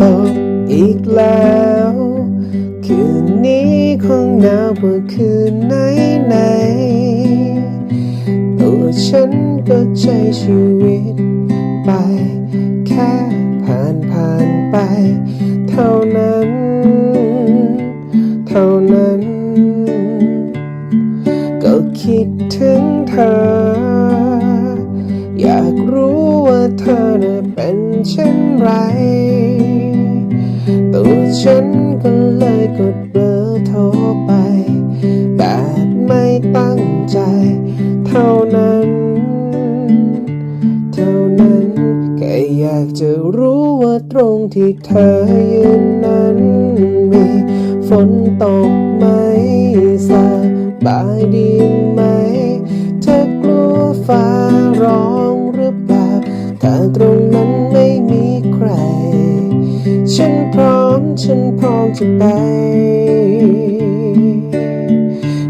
ตกอีกแล้ว คืนนี้คงหนาวกว่าคืนไหนไหนตัวฉันก็ใช้ชีวิตไป แค่ผ่านผ่านไป เท่านั้น เท่านั้น ก็คิดถึงเธออยากรู้ว่าเธอเป็นเช่นไร ฉันก็เลยกดเบอร์โทรไป แบบไม่ตั้งใจ เท่านั้น เท่านั้นแค่อยากจะรู้ว่าตรงที่เธอยืนนั้น มีฝนตกไหมสบายดีไหม เธอกลัวฟ้าร้องหรือเปล่าถ้าตรง จะไป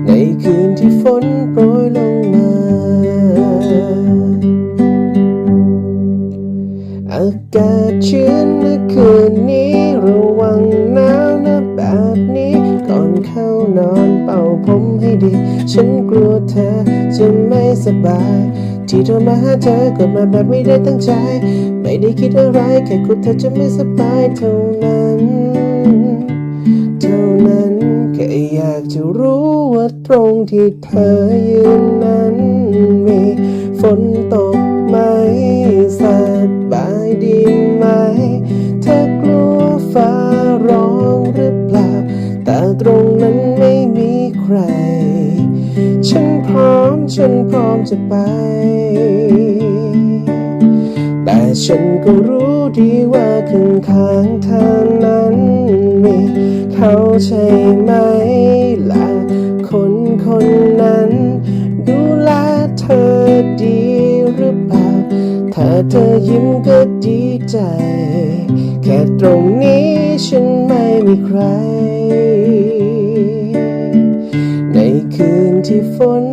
ในคืนที่ฝนโปรยลงมา อากาศชื้นเมื่อคืนนี้ระวังหนาวนะแบบนี้ ก่อนเข้านอนเป่าผมให้ดี ฉันกลัวเธอจะไม่สบาย ที่โทรมาหาเธอกดมาแบบไม่ได้ตั้งใจ ไม่ได้คิดอะไร แค่กลัวเธอจะไม่สบายเท่านั้น อยากจะรู้ว่าตรงที่เธอยืนนั้นมีฝนตกไหมสบายดีไหม เธอกลัวฟ้าร้องหรือเปล่า แต่ตรงนั้นไม่มีใคร ฉันพร้อมฉันพร้อมจะไป แต่ฉันก็รู้ดีว่าข้างข้างๆเธอนั้น ใช่ไหมล่ะ คนคนนั้น ดูแลเธอดีหรือเปล่า ถ้าเธอยิ้มก็ดีใจ แค่ตรงนี้ฉันไม่มีใคร ในคืนที่ฝน